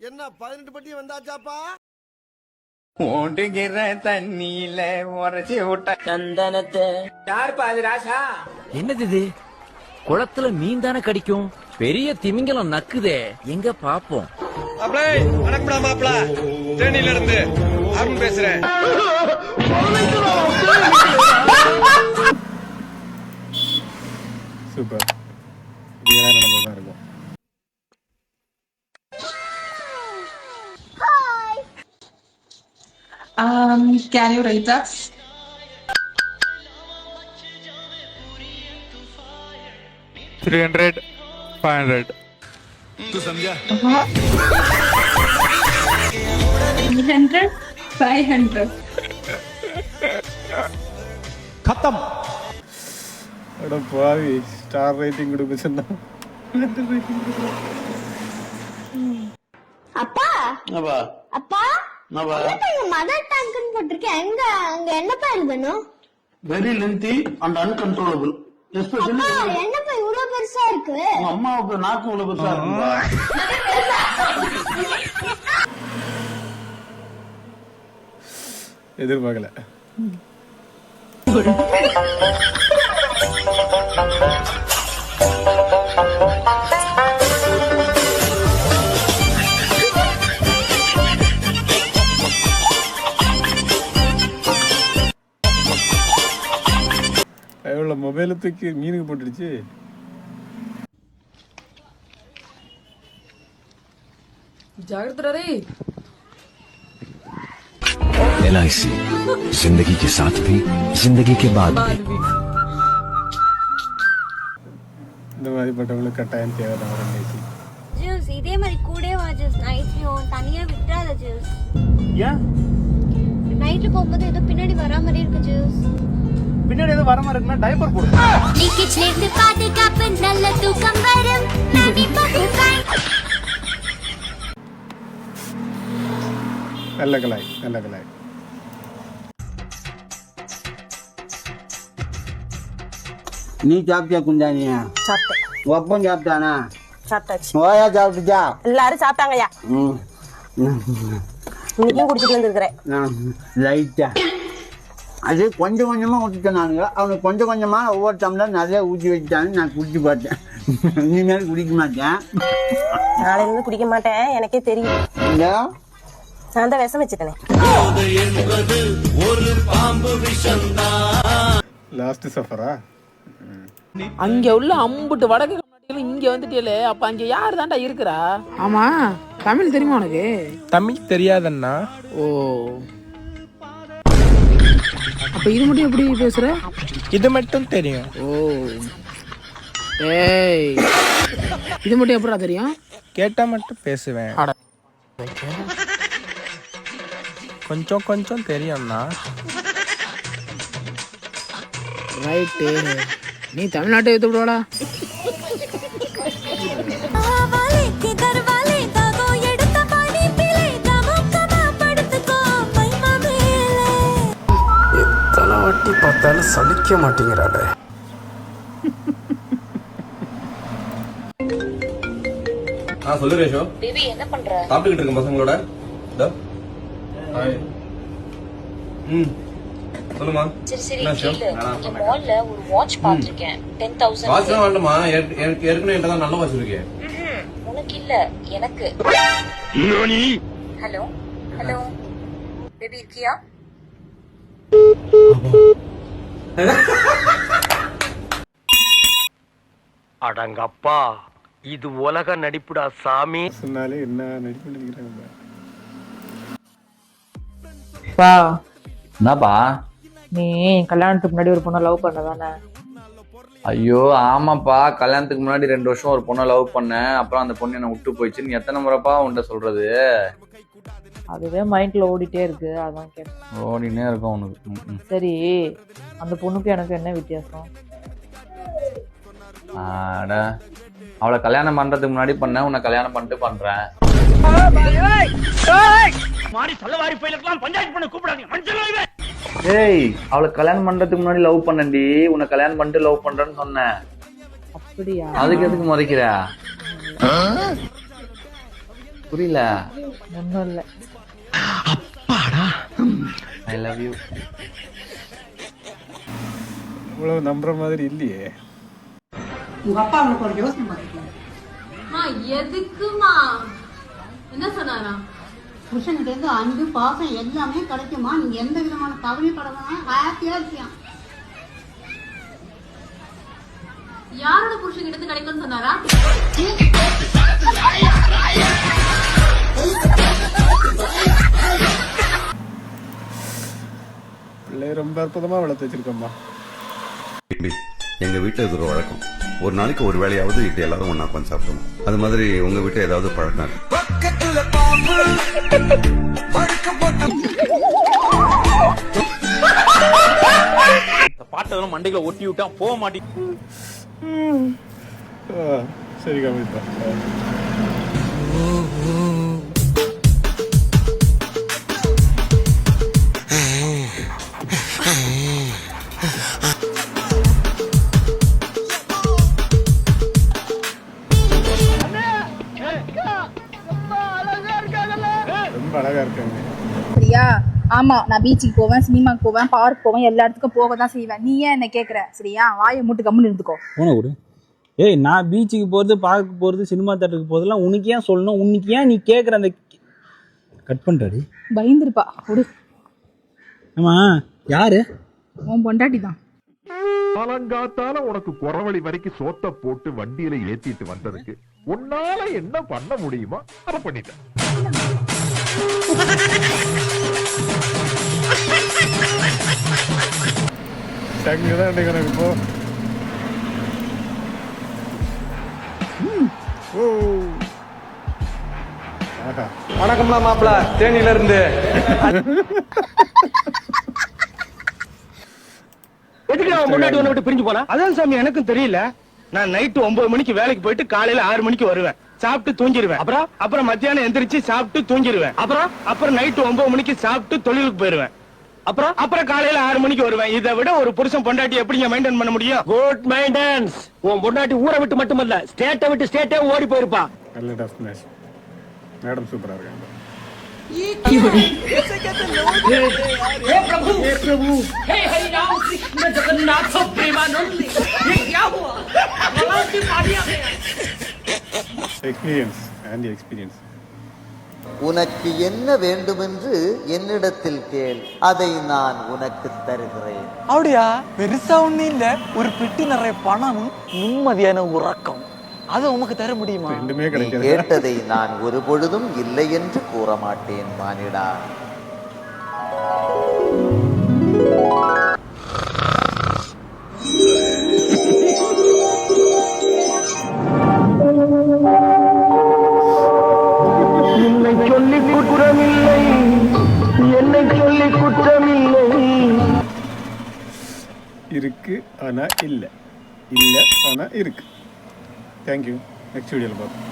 என்ன பதினெட்டு பட்டி வந்தாச்சாப்பா? ஓடுகிற தண்ணியில உரைச்சி விட்ட சந்தனத்தை. யாருப்பா அது ராசா என்னது இது? குளத்துல மீன் தானே கடிக்கும்? பெரிய திமிங்கலம் நக்குதே. எங்க பாப்போம்? மாப்பிள வணக்கம்டா மாப்பிள. தேனியில இருந்து அருண் பேசுறேன். Super. Um, can you rate us? Three hundred five hundred Three hundred, five hundred. அட பாவி ஸ்டார் ரேட்டிங் கொடுக்க சொன்னா அப்பா அப்பா என்னப்பா இங்க மதர் டேங்க்னு போட்டிருக்கேன் எங்க அங்க என்னப்பா எழுதணும்? வெரி லென்த்தி அண்ட் எஸ்பெஷலி அப்பா என்னப்பா இவ்வளவு பெருசா இருக்கு? உங்க அம்மாவுக்கு நாக்கு இவ்வளவு பெருசா எதிர்பார்க்கல. எவ்வளோ மொபைலை தூக்கி மீனுக்கு போட்டுடுச்சு एल जिंदगी के साथ भी जिंदगी के बाद भी இந்த மாதிரிப்பட்டவங்களுக்கு கட்டாயம் தேவை தான் ஒரு நிகழ்ச்சி ஜூஸ் இதே மாதிரி கூட வா ஜூஸ் நைட்லயும் தனியா விட்டுறாத ஜூஸ் ஏன் நைட்ல போகும்போது ஏதோ பின்னாடி வரா மாதிரி இருக்கு ஜூஸ் பின்னாடி எதுவும் வர மாதிரி இருக்குன்னா டைப்பர் போடு. லீக்கேஜ்ல இருந்து பாதுகாப்பு நல்ல தூக்கம் வரும். நல்ல கலாய் நல்ல கலாய் நீ சாப்பிட்டியா குஞ்சானியா சாப்பிட்டேன். ஒப்பம் சாப்பிட்டானா? சாப்பிட்டாச்சு. ஓயா சாப்பிட்டுச்சா? எல்லாரும் சாப்பிட்டாங்கய்யா. ம். இன்னைக்கும் குடிச்சிட்டு வந்துருக்கிறேன். லைட்டா. அது கொஞ்சம் கொஞ்சமா ஊற்றிட்டேன் நானுங்க அவனுக்கு கொஞ்சம் கொஞ்சமா ஒவ்வொரு டம்ளர் நிறைய ஊற்றி வச்சுட்டான்னு நான் குடிச்சு பார்த்தேன். இனிமேல் குடிக்க மாட்டேன். நாளையில இருந்து குடிக்க மாட்டேன். எனக்கே தெரியும். இந்த. நான் தான் விஷம் வச்சுட்டேனே லாஸ்ட் சஃபரா? அங்க உள்ள அம்புட்டு வடக்கு இங்க வந்துட்டே அப்ப அங்க யார் தான்டா இருக்கிறா? ஆமா தமிழ் தெரியுமா உனக்கு? தமிழ் தெரியாதண்ணா. ஓ. அப்ப இது மட்டும் எப்படி பேசுற? இது மட்டும் தெரியும். ஓ. ஏய். இது மட்டும் எப்படா தெரியும்? கேட்டா மட்டும் பேசுவேன். கொஞ்சம் கொஞ்சம் தெரியும்ண்ணா ரைட்டு நீ தமிழ்நாட்டை எடுத்து விடுவாடா சலிக்க மாட்டேங்கிறாளே. ஆ சொல்லு ரேஷோ. பேபி என்ன பண்ற? சாப்பிட்டுக்கிட்டு இருக்கேன் பசங்களோட. இதோ. ஹாய். ம். சொல்லுமா. சரி சரி நானா சொன்னேன். மால்ல ஒரு வாட்ச் பாத்திருக்கேன் டென் தௌசண்ட் வாட்ச் வேண்டாமா எனக்கு ஏற்கனவே என்கிட்ட தான் நல்ல வாட்ச் இருக்கு. உனக்கு இல்ல எனக்கு. ஹலோ? ஹலோ? பேபி இருக்கியா? அடங்கப்பா இது உலக நடிப்புடா சாமி. சொன்னாலே என்ன நடிப்பு நடிக்கிறாங்க? பா. என்னப்பா? நீ கல்யாணத்துக்கு முன்னாடி ஒரு பொண்ணை லவ் பண்ணதானே ஐயோ ஆமாப்பா. கல்யாணத்துக்கு முன்னாடி ரெண்டு வருஷம் ஒரு பொண்ணை லவ் பண்ணேன். அப்புறம் அந்த பொண்ணு என்ன விட்டு போயிடுச்சு நீ எத்தனை முறைப்பா உன்கிட்ட சொல்றது? அதுவே மைண்ட்ல ஓடிட்டே இருக்கு அதான் கேட்டேன். ஓடினே இருக்கும் உனக்கு. சரி அந்த பொண்ணுக்கு எனக்கு என்ன வித்தியாசம்? அட அவளை கல்யாணம் பண்றதுக்கு முன்னாடி பண்ணேன் உன்னை கல்யாணம் பண்ணிட்டு பண்றேன். ஏய் அவளை கல்யாணம் பண்றதுக்கு முன்னாடி லவ் பண்ணேன்டி. உன்னை கல்யாணம் பண்ணிட்டு லவ் பண்றேன்னு சொன்னேன். அப்படியா? அதுக்கு எதுக்கு முறைக்கிற புரியல. ஒன்றும் இல்லை. ஐ லவ் யூ இவ்வளவு நம்புற மாதிரி இல்லையே உங்க அப்பா அவனுக்கு ஒரு யோசனை பண்ணிக்கலாம் எதுக்குமா என்ன சொன்னாரா புருஷன்கிட்ட இருந்து அன்பு பாசம் எல்லாமே கிடைக்குமா நீங்க எந்த விதமான கவலைப்பட வேணாம் ஹாப்பியா இருக்கியா யாரோட புருஷன் கிட்ட கிடைக்கும்னு சொன்னாரா பிள்ளை ரொம்ப அற்புதமா வளர்த்து வச்சிருக்கோம்மா. எங்க வீட்டுல இது ஒரு வழக்கம். ஒரு நாளைக்கு ஒரு வேளையாவது இப்படி எல்லாரும் ஒண்ணா உட்காந்து சாப்பிடணும். அது மாதிரி உங்க வீட்டுல ஏதாவது பழக்கம் இருக்கு? பாட்டெல்லாம் மண்டைகளை ஒட்டி விட்டா போக மாட்டேன் ஆ, சரி கவிதா. அழகா இருக்காங்க. சரியா ஆமா நான் பீச்சுக்கு போவேன் சினிமாக்கு போவேன் பார்க் போவேன் எல்லா இடத்துக்கும் போக தான் செய்வேன். நீ ஏன் என்ன கேக்குற? சரியா? வாயை மூட்டு கம்முன்னு இருந்துக்கோ. போன கொடு. ஏய் நான் பீச்சுக்கு போகிறது பார்க்க போகிறது சினிமா தேட்டருக்கு போகிறதுலாம் உனக்கு ஏன் சொல்லணும்? உனக்கு ஏன் நீ கேட்குற அந்த கட் பண்ணுறாடி பயந்துருப்பா. விடு ஆமா யாரு? உன் பொண்டாட்டி தான். காலங்காத்தால உனக்கு குறவழி வரைக்கும் சோத்த போட்டு வண்டியில ஏத்திட்டு வந்ததுக்கு உன்னால என்ன பண்ண முடியுமோ அதை பண்ணிட்டேன். சங்கு தான் எனக்கு இப்போ ஓ மாப்பிள தேனியில இருந்து எதுக்கு முன்னாடி ஒன்று விட்டு பிரிஞ்சு போனா? அதான் சாமி எனக்கும் தெரியல. நான் நைட்டு ஒன்பது மணிக்கு வேலைக்கு போயிட்டு காலையில ஆறு மணிக்கு வருவேன். சாப்பிட்டு தூங்கிடுவேன் அப்புறம்? அப்புறம் மத்தியானம் எந்திரிச்சு சாப்பிட்டு தூங்கிடுவேன் அப்புறம்? அப்புறம் நைட்டு ஒன்பது மணிக்கு சாப்பிட்டு தொழிலுக்கு போயிருவேன். அப்புறம்? அப்புறம் காலையில ஆறு மணிக்கு வருவேன். இதை விட ஒரு புருஷன் பொண்டாட்டி எப்படிங்க மெயின்டைன் பண்ண முடியும்? குட் மெயின்டெனன்ஸ் உன் பொண்டாட்டி ஊரை விட்டு மட்டுமல்ல ஸ்டேட்டை விட்டு ஸ்டேட்டே ஓடி போயிருப்பா. நல்ல டெஸ்டினேஷன் மேடம் சூப்பரா இருக்காங்க. எக்ஸ்பீரியன்ஸ் அண்ட் எக்ஸ்பீரியன்ஸ் உனக்கு என்ன வேண்டுமென்று என்னிடத்தில் கேள். அதை நான் உனக்கு தருகிறேன். அப்படியா? பெருசா ஒண்ணும் இல்ல. ஒரு பெட்டி நிறைய பணமும் நிம்மதியான உறக்கம். அதை உமக்கு தர முடியுமா? ரெண்டுமே நீ கிடைக்காது. கேட்டதை நான் ஒரு பொழுதும் இல்லை என்று கூற மாட்டேன் மானிடா. சொல்லி குற்றமில்லை. என்னை சொல்லி குற்றமில்லை. இருக்கு ஆனா இல்ல. இல்ல ஆனா இருக்கு. தேங்க்யூ நெக்ஸ்ட் வீடியோல பார்ப்போம்.